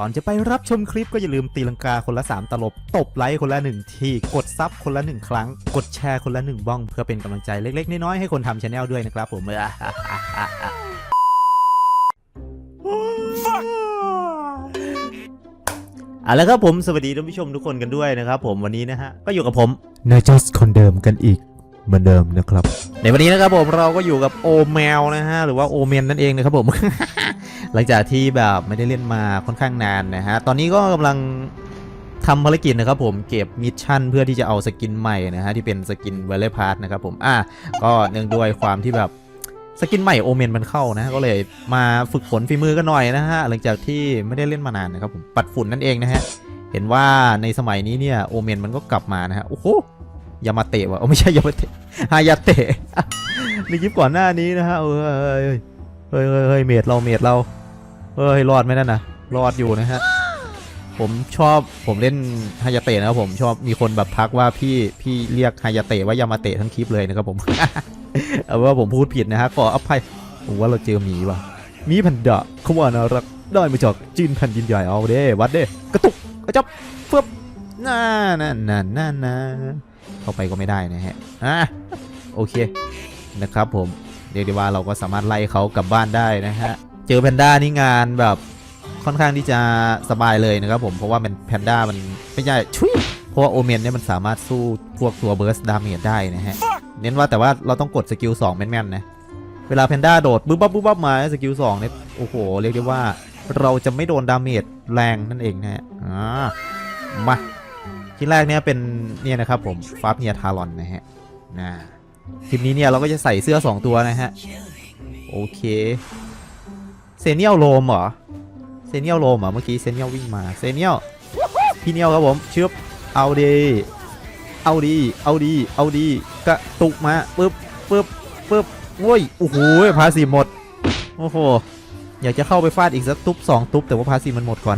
ก่อนจะไปรับชมคลิปก็อย่าลืมตีลังกาคนละ 3 ตลบ ตบไลค์คนละ 1 ที กดซับคนละ 1 ครั้ง กดแชร์คนละ 1 บ้อง เพื่อเป็นกำลังใจเล็ก ๆ น้อยๆให้คนทำชาแนลด้วยนะครับผมเอาละครับผมสวัสดีท่านผู้ชมทุกคนกันด้วยนะครับผมวันนี้นะฮะ ก็อยู่กับผมนายจัสคนเดิมกันอีก เหมือนเดิมนะครับ ในวันนี้นะครับผมเราก็อยู่กับโอแมวนะฮะหรือว่าโอเมนนั่นเองนะครับผม หลังจากที่แบบไม่ได้เล่นมาค่อนข้างนานนะฮะตอนนี้ก็กำลังทำภารกิจนะครับผมเก็บมิชชั่นเพื่อที่จะเอาสกินใหม่นะฮะที่เป็นสกินเวลเลพาร์ตนะครับผมอะก็เนื่องด้วยความที่แบบสกินใหม่โอเมนมันเข้านะก็เลยมาฝึกฝนฝีมือกันหน่อยนะฮะหลังจากที่ไม่ได้เล่นมานานนะครับผมปัดฝุ่นนั่นเองนะฮะเห็นว่าในสมัยนี้เนี่ยโอเมนมันก็กลับมานะฮะโอ้โห ยามาเตะวะโอ้ไม่ใช่ยามาเตะฮายาเตะในคลิปก่อนหน้านี้นะฮะเฮ้ยเฮ้ยเฮ้ยเฮ้ยเมดเราเมดเราเฮ้ยรอดไหมนั่นนะรอดอยู่นะฮะผมชอบผมเล่นฮายาเตะนะครับผมชอบมีคนแบบทักว่าพี่พี่เรียกฮายาเตะว่ายามาเตะทั้งคลิปเลยนะครับผมเอาว่าผมพูดผิดนะฮะขออภัยผมว่าเราเจอหมีว่ะมีพันดะเขาว่าน่ารักได้มาจากจีนแผ่นดินใหญ่เอาเด้วัดเด้กระตุกกระจับเฟึบน่าน่าน่าน่าน่า เข้าไปก็ไม่ได้นะฮะอะโอเคนะครับผมเรียกได้ว่าเราก็สามารถไล่เขากลับบ้านได้นะฮะเจอแพนด้านี่งานแบบค่อนข้างที่จะสบายเลยนะครับผมเพราะว่ามันแพนด้ามันไม่ใช่ชุยเพราะว่าโอเมนเนี่ยมันสามารถสู้พวกตัวเบิร์สดาเมจได้นะฮะเน้นว่าแต่ว่าเราต้องกดสกิล2แม่นๆนะเวลาแพนด้าโดดบึ๊บปั๊บบึ๊บปั๊บมาสกิล2เนี่ยโอ้โหเรียกได้ว่าเราจะไม่โดนดาเมจแรงนั่นเองนะฮะอ่ามา ที่แรกเนี่ยเป็นเนี่ยนะครับผมฟาบเนียทารอนนะฮะนะคลิปนี้เนี่ยเราก็จะใส่เสื้อ 2 ตัวนะฮะ โอเคเซเนียลโลมเหรอเซเนียลโลมเหรอเมื่อกี้เซเนียลวิ่งมาเซเนียลพี่เนียลครับผมชึบเอาดีเอาดีเอาดีเอาดีกระตุกมาปึ๊บปึ๊บปึ๊บโว้ยโอ้โหพาสีหมดโอ้โหอยากจะเข้าไปฟาดอีกสักตุ๊บสองตุ๊บแต่ว่าพาสีมันหมดก่อน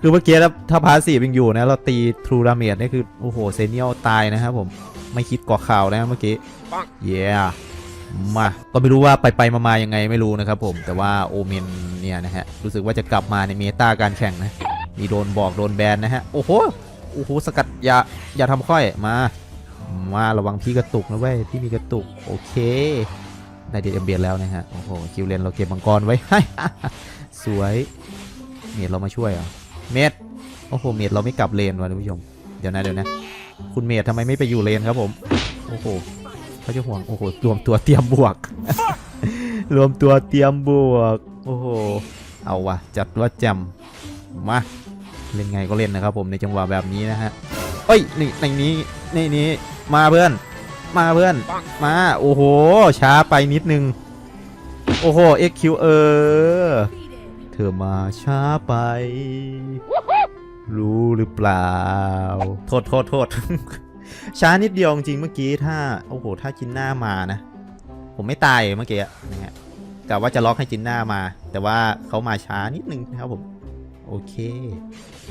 คือเมื่อกี้ถ้าถ้าพาสียังอยู่นะ เราตีทรูดาเมจนี่คือ โอ้โห เซเนียลตายนะครับผม ไม่คิดก่อข่าวนะเมื่อกี้ เย้มา ก็ไม่รู้ว่าไปไปมามายังไงไม่รู้นะครับผม แต่ว่าโอเมนเนี่ยนะฮะ รู้สึกว่าจะกลับมาในเมตาการแข่งนะ มีโดนบอกโดนแบนนะฮะ โอ้โห โอ้โห สกัดอย่าอย่าทำค่อย มา มาระวังพี่กระตุกนะเว้ย พี่มีกระตุก โอเคได้เดดเอ็มเบียนแล้วนะฮะ โอ้โห คิวเลนเราเก็บมังกรไว้ให้ สวย เมดเรามาช่วยเหรอ เมดโอ้โหเมดเราไม่กลับเลนว่ะท่านผู้ชม เดี๋ยวนะเดี๋ยวนะ คุณเมดทำไมไม่ไปอยู่เลนครับผม โอ้โหเขาจะห่วง โอ้โห รวมตัวเตรียมบวก รวมตัวเตรียมบวก โอ้โห เอาวะจัดว่าแจมมา เล่นไงก็เล่นนะครับผมในจังหวะแบบนี้นะฮะเอ้ยนี่ในนี้ในนี้มาเพื่อน มาเพื่อน มา โอ้โห ช้าไปนิดนึง โอ้โห XQ เออ เธอมาช้าไป รู้หรือเปล่า โทษโทษโทษช้านิดเดียวจริงเมื่อกี้ถ้า โอ้โห ถ้าจินหน้ามานะ ผมไม่ตายเมื่อกี้นะฮะกะว่าจะล็อกให้จินหน้ามา แต่ว่าเขามาช้านิดนึงนะครับผม โอเค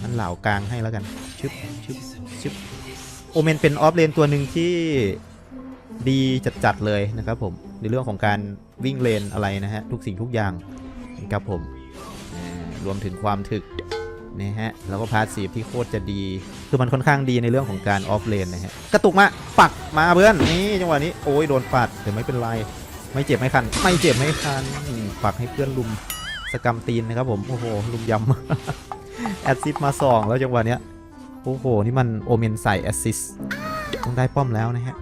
มันเหล่ากลางให้แล้วกัน ชึบชึบชึบโอเมนเป็นออฟเลนตัวหนึ่งที่ดีจัดๆเลยนะครับผม ในเรื่องของการวิ่งเลนอะไรนะฮะ ทุกสิ่งทุกอย่างนะครับผม รวมถึงความถึกนะฮะแล้วก็พาสซีฟที่โคตรจะดี คือมันค่อนข้างดีในเรื่องของการออฟเลนนะฮะกระตุกมาปักมาเพื่อนนี่จังหวะนี้โอ้ยโดนปัดแต่ไม่เป็นไรไม่เจ็บไม่คัน ไม่เจ็บไม่คันปักให้เพื่อนลุมสกรรมตีนนะครับผมโอ้โหลุมยำแอดซิสมาสองแล้วจังหวะเนี้ยโอ้โหนี่มันโอเมนใส่แอดซิสต้องได้ป้อมแล้วนะฮะ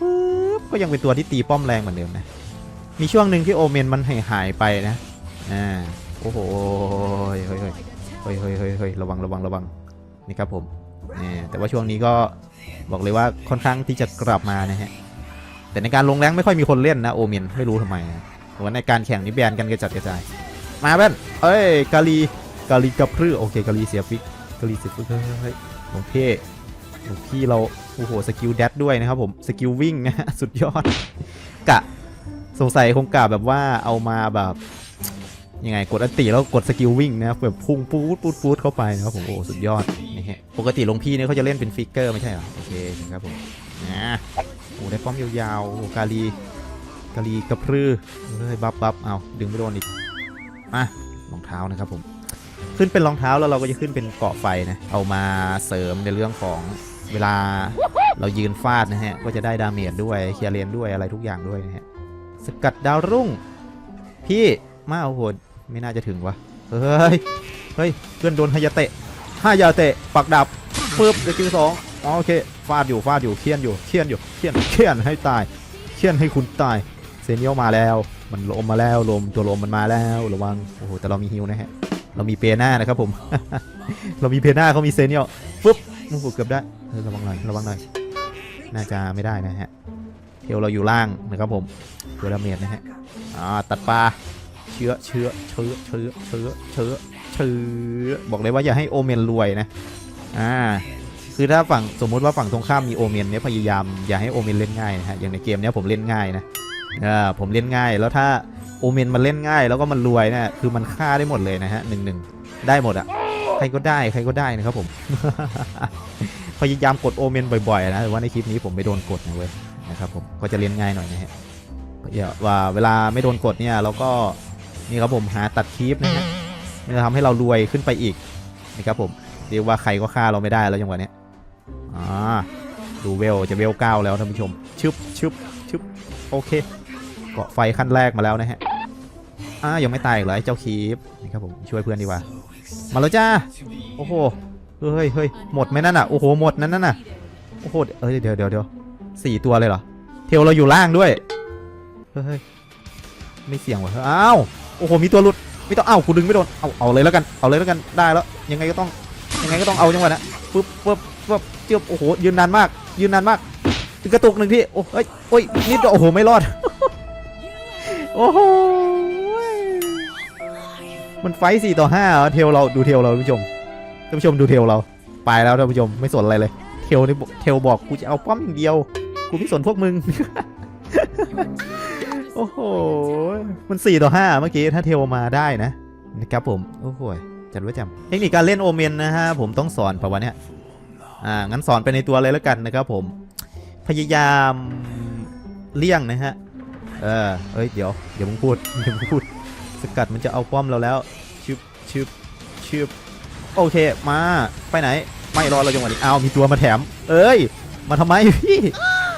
ปึ๊บก็ยังเป็นตัวที่ตีป้อมแรงเหมือนเดิมนะมีช่วงหนึ่งที่โอเมนมันหายหายไปนะอ่า โอ้โหเฮ้ยเฮ้ยเฮ้ยเฮ้ยเฮ้ยเฮ้ยระวังระวังระวังนี่ครับผมนี่แต่ว่าช่วงนี้ก็บอกเลยว่าค่อนข้างที่จะกลับมานะฮะแต่ในการลงแรงไม่ค่อยมีคนเล่นนะโอเมนไม่รู้ทำไมนะแต่ว่าในการแข่งนี่แบนกันกระจัดกระจาย มาเบ้นเอ้ยกาลีกาลีกับพรือโอเคกาลีเสียฟิกกาลีเสียฟิกเฮ้ยหลวงเพ่หลวงพี่เราโอ้โหสกิลแดดด้วยนะครับผมสกิลวิ่งนะสุดยอดกะสงสัยคงกะแบบว่าเอามาแบบ ยังไงกดอันติแล้วกดสกิลวิ่งนะครับแบบพุ่งปูดปูดปูดเข้าไปนะครับผมโอ้สุดยอดนี่ฮะปกติหลวงพี่เนี่ยเขาจะเล่นเป็นฟิกเกอร์ไม่ใช่เหรอโอเคครับผมนะโอ้ได้ป้อมยาวๆโอ้กาลีกาลีกระพรือเฮ้ยบับบับเอาดึงไม่โดนอีกมารองเท้านะครับผม ขึ้นเป็นรองเท้าแล้วเราก็จะขึ้นเป็นเกาะไฟนะเอามาเสริมในเรื่องของเวลาเรายืนฟาดนะฮะ ก็จะได้ดาเมจด้วยเคลียร์เลนด้วยอะไรทุกอย่างด้วยนะฮะ สกัดดาวรุ่ง พี่มาโอ้โห ไม่น่าจะถึงวะเฮ้ย เฮ้ย เพื่อนโดนฮายาเตะฮายาเตะ ปักดับปึ๊บสกิลสองอ๋อโอเค ฟาดอยู่ ฟาดอยู่ เคียนอยู่ เคียนอยู่ เคียน เคียนให้ตาย เคียนให้คุณตาย เซเนียลมาแล้ว มันลมมาแล้ว ลม ตัวลมมันมาแล้ว ระวัง โอ้โห แต่เรามีฮิวนะฮะ เรามีเปียหน้านะครับผม เรามีเปียหน้าเขามีเซเนียลปุ๊บโอ้โหเกือบได้เออระวังหน่อย ระวังหน่อย น่าจะไม่ได้นะฮะ เทลเราอยู่ล่างนะครับผมตัวดาเมจนะฮะ อ่า ตัดปลา ชื้อเชื้อเชื้อเชื้อเชื้อเชื้อเชื้อบอกเลยว่าอย่าให้โอเมนรวยนะอ่าคือถ้าฝั่งสมมุติว่าฝั่งตรงข้ามมีโอเมนเนี่ยพยายามอย่าให้โอเมนเล่นง่ายนะฮะอย่างในเกมเนี้ยผมเล่นง่ายนะอ่าผมเล่นง่ายแล้วถ้าโอเมนมันเล่นง่ายแล้วก็มันรวยเนะคือมันฆ่าได้หมดเลยนะฮะหนึ่งหนึ่งได้หมดอะใครก็ได้ใครก็ได้นะครับผม พยายามกดโอเมนบ่อยๆนะแต่ว่าในคลิปนี้ผมไม่โดนกดนะเว้ยนะครับผมก็จะเล่นง่ายหน่อยนะฮะอย่าว่าเวลาไม่โดนกดเนี่ยเราก็ นี่ครับผมหาตัดคลิปนะฮะมันจะทำให้เรารวยขึ้นไปอีกนะครับผมเรียกว่าใครก็ฆ่าเราไม่ได้แล้วจังหวะนี้อ่าดูเวลจะเวลเก้าแล้วท่านผู้ชมชึบชึบชึบโอเคเกาะไฟขั้นแรกมาแล้วนะฮะอ่ายังไม่ตายอีกเหรอไอ้เจ้าคีปนี่ครับผมช่วยเพื่อนดีกว่า มาแล้วจ้าโอ้โหเฮ้ยเฮ้ยหมดไหมนั่นอะโอ้โหหมดนั่นนั่นน่ะโอ้โหเอ้ยเดี๋ยวเดี๋ยวเดี๋ยวสี่ตัวเลยเหรอเทลเราอยู่ล่างด้วยเฮ้ยเฮ้ยไม่เสี่ยงว่ะอ้าว โอ้โหมีตัวหลุดไม่ต้องเอ้ากูดึงไม่โดนเอาเอาเลยแล้วกันเอาเลยแล้วกันได้แล้วยังไงก็ต้องยังไงก็ต้องเอาจังหวะนะปึ๊บปึ๊บปึ๊บเจียบโอ้โหยืนนานมาก ยืนนานมากกระตุกหนึ่งที่โอ้เฮ้ยโอ้ยนิดเดียวโอ้โหไม่รอดโอ้โหมันไฟสี่ต่อห้าเหรอเทลเราดูเทลเราท่านผู้ชมท่านผู้ชมดูเทลเราไปแล้วท่านผู้ชมไม่สนอะไรเลย เทลนี่เทลบอกกูจะเอาป้อมอย่างเดียวกูไม่สนพวกมึง อ้โห มันสี่ต่อห้าเมื่อกี้ ถ้าเทลมาได้นะนะครับผม โอ้โหจัดไว้จำเทคนิคการเล่นโอเมนนะฮะ ผมต้องสอนปะวะเนี่ยอ่า งั้นสอนไปในตัวเลยแล้วกันนะครับผม พยายามเลี่ยงนะฮะ เออเอ้ย เดี๋ยว เดี๋ยวมึงพูด เดี๋ยวมึงพูด สกัดมันจะเอาป้อมเราแล้ว ชึบชึบชึบโอเค มา ไปไหน ไม่รอเราจังหวะนี้เอาวมีตัวมาแถม เอ้ย มาทำไมพี่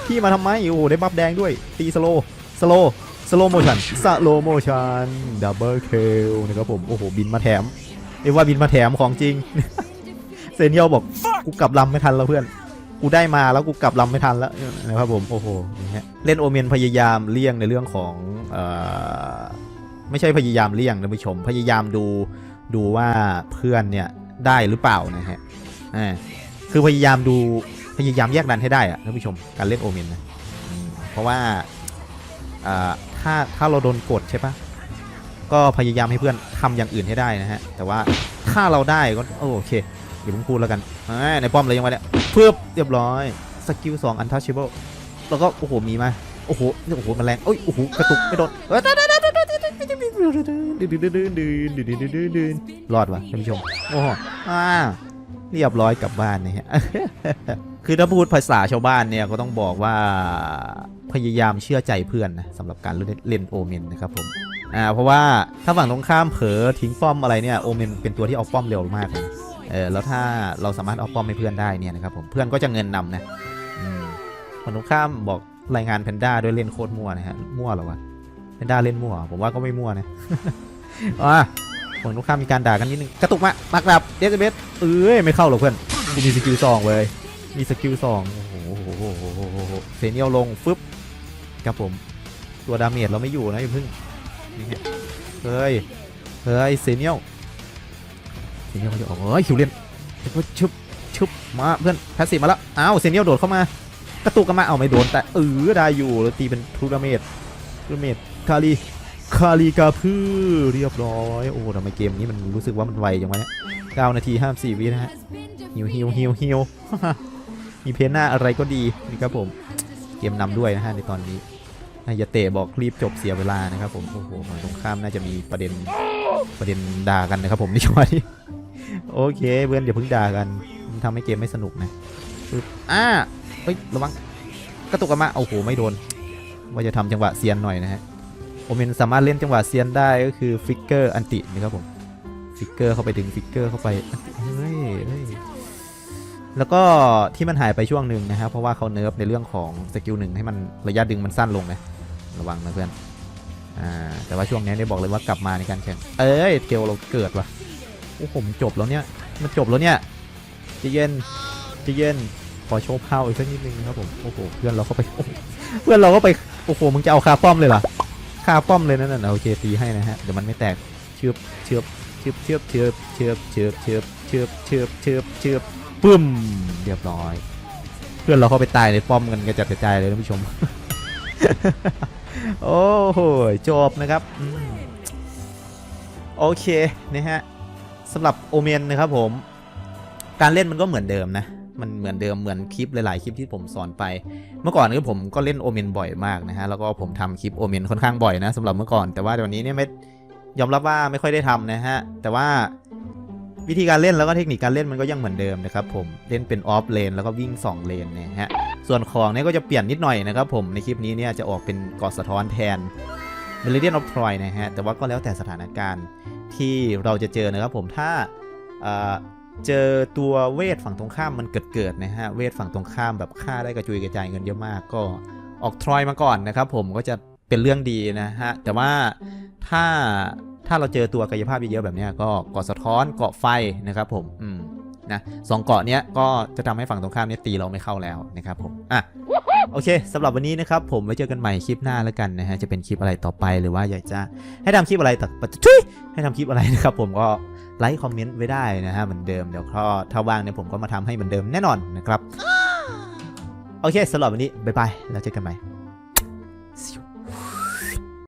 พี่มาทำไม โอ้ได้บัฟแดงด้วย ตีสโลสโล สโลโมชันสโลโมชันดับเบิลเคิลนะครับผม โอ้โห บินมาแถมเรียกว่าบินมาแถมของจริง เซนเยลบอกกูกลับลำไม่ทันแล้วเพื่อน กูได้มาแล้วกูกลับลำไม่ทันแล้วนะครับผม โอ้โหอย่างเงี้ยเล่นโอเมนพยายามเลี่ยงในเรื่องของเอ่อไม่ใช่พยายามเลี่ยงนะผู้ชม พยายามดูดูว่าเพื่อนเนี่ยได้หรือเปล่านะฮะอ่าคือพยายามดูพยายามแยกดันให้ได้อะท่านผู้ชมการเล่นโอเมนนะเพราะว่าอ่า ถ้าถ้าเราโดนกดใช่ปะก็พยายามให้เพื่อนทำอย่างอื่นให้ได้นะฮะ แต่ว่าถ้าเราได้ก็โอเคเดี๋ยวผมพูดแล้วกันอ่าในป้อมเลยยังไงเนี่ยเพื่อเรียบร้อยสกิล2 untouchable แล้วก็โอ้โหมีมาโอ้โหโอ้โหมันแรงโอ้ยโอ้โหกระตุกไม่โดนรอดวะท่านผู้ชมโอ้โหอ่าเรียบร้อยกลับบ้านนะฮะคือถ้าพูดภาษาชาวบ้านเนี่ยก็ต้องบอกว่า พยายามเชื่อใจเพื่อนนะสำหรับการเล่นโอเมนนะครับผมอ่าเพราะว่าถ้าฝั่งตรงข้ามเผลอทิ้งป้อมอะไรเนี่ยโอเมนเป็นตัวที่เอาป้อมเร็วมากเลยเออแล้วถ้าเราสามารถเอาป้อมให้เพื่อนได้เนี่ยนะครับผมเพื่อนก็จะเงินนำนะฝั่งตรงข้ามบอกรายงานแพนด้าด้วยเล่นโคตรมั่วนะฮะมั่วหรอวะแพนด้าเล่นมั่วผมว่าก็ไม่มั่วนะอะฝั่งตรงข้ามมีการด่ากันนิดนึงกระตุกมามักดับเดซเบสเอ้ยไม่เข้าหรอกเพื่อนกูมีสกิลสองเว้ยมีสกิลสองโอ้โหเซเนียลลงฟึบ ครับผม ตัวดาเมจเราไม่อยู่นะอย่าเพิ่งนี่ฮะเฮ้ย เฮ้ยเซเนียลเซเนียลเขาจะออกเฮ้ยคิวเลียนชุบชุบมาเพื่อนแพสซีฟมาแล้วอ้าวเซเนียลโดดเข้ามากระตุกกันมาเอาไม่โดนแต่เออได้อยู่แล้วตีเป็นทูดาเมจทูดาเมจคารีคารีกาพือเรียบร้อยโอ้ทำไมเกมนี้มันรู้สึกว่ามันไวจังวะเนี่ยเก้านาทีห้าสี่วินะฮะฮิวฮิวฮิวฮิวมีเพนหน้าอะไรก็ดีนี่ครับผม เกมนำด้วยนะฮะในตอนนี้ นายาเตะบอกรีบจบเสียเวลานะครับผมโอ้โหฝั่งตรงข้ามน่าจะมีประเด็นประเด็นด่ากันนะครับผมในช่วงนี้โอเคเพื่อนอย่าเพิ่งด่ากันมันทำให้เกมไม่สนุกนะปึ๊บอ่าเฮ้ยระวังกระตุกกันมาโอ้โหไม่โดน ว่าจะทำจังหวะเซียนหน่อยนะฮะโอเมนสามารถเล่นจังหวะเซียนได้ก็คือฟิกเกอร์อันตินะครับผมฟิกเกอร์เข้าไปดึงฟิกเกอร์เข้าไปเฮ้ยเฮ้ยแล้วก็ที่มันหายไปช่วงหนึ่งนะครับเพราะว่าเขาเนิร์ฟในเรื่องของสกิลหนึ่งให้มันระยะดึงมันสั้นลงนะ ระวังนะเพื่อนอ่าแต่ว่าช่วงนี้เนี่ยบอกเลยว่ากลับมาในการแข่งเอ้ยเกลเราเกิดว่ะโอ้ผมจบแล้วเนี่ยมันจบแล้วเนี่ยจะเย็นจะเย็นขอโชว์พาอีกสักนิดนึงครับผมโอ้โหเพื่อนเราก็ไปเพื่อนเราก็ไปโอ้โหมึงจะเอาคาป้อมเลยเหรอคาป้อมเลยนั่นน่ะโอเคตีให้นะฮะเดี๋ยวมันไม่แตกเชือบเชือบเชือบเชือบเชือบเชือบเชือบเชือบเชือบเชือบเชือบเชือบปึ้มเรียบร้อย เพื่อนเราเข้าไปตายในป้อมกันกระจัดกระจายเลยท่านผู้ชม โอ้โหจบนะครับโอเคนะฮะสำหรับโอเมนนะครับผม การเล่นมันก็เหมือนเดิมนะมันเหมือนเดิมเหมือนคลิปหลาย ๆ คลิปที่ผมสอนไป เมื่อก่อนนี่ผมก็เล่นโอเมนบ่อยมากนะฮะแล้วก็ผมทำคลิปโอเมนค่อนข้างบ่อยนะสำหรับเมื่อก่อนแต่ว่าเดี๋ยวนี้เนี่ยไม่ยอมรับว่าไม่ค่อยได้ทำนะฮะแต่ว่า วิธีการเล่นแล้วก็เทคนิคการเล่นมันก็ยังเหมือนเดิมนะครับผมเล่นเป็นออฟเลนแล้วก็วิ่ง 2 เลนนะฮะส่วนของเนี่ยก็จะเปลี่ยนนิดหน่อยนะครับผมในคลิปนี้เนี่ยจะออกเป็นกอดสะท้อนแทน Meridian of Troy นะฮะแต่ว่าก็แล้วแต่สถานการณ์ที่เราจะเจอนะครับผมถ้าเจอตัวเวทฝั่งตรงข้ามมันเกิดเกิดนะฮะเวทฝั่งตรงข้ามแบบฆ่าได้กระจุยกระจายเงินเยอะมากก็ออกทรอยมาก่อนนะครับผมก็จะเป็นเรื่องดีนะฮะแต่ว่าถ้า ถ้าเราเจอตัวกายภาพเยอะๆแบบนี้ก็เกาะสะท้อนเกาะไฟนะครับผมอืมนะสองเกาะเนี้ยก็จะทำให้ฝั่งตรงข้ามเนี้ยตีเราไม่เข้าแล้วนะครับผมอะโอเคสำหรับวันนี้นะครับผมไว้เจอกันใหม่คลิปหน้าแล้วกันนะฮะจะเป็นคลิปอะไรต่อไปหรือว่าอยากจะให้ทำคลิปอะไรต่อปะทุยให้ทำคลิปอะไรนะครับผมก็ไลค์คอมเมนต์ไว้ได้นะฮะเหมือนเดิมเดี๋ยวก็ถ้าว่างเนี่ยผมก็มาทำให้เหมือนเดิมแน่นอนนะครับโอเคสำหรับวันนี้บ๊ายบายแล้วเจอกันใหม่ See you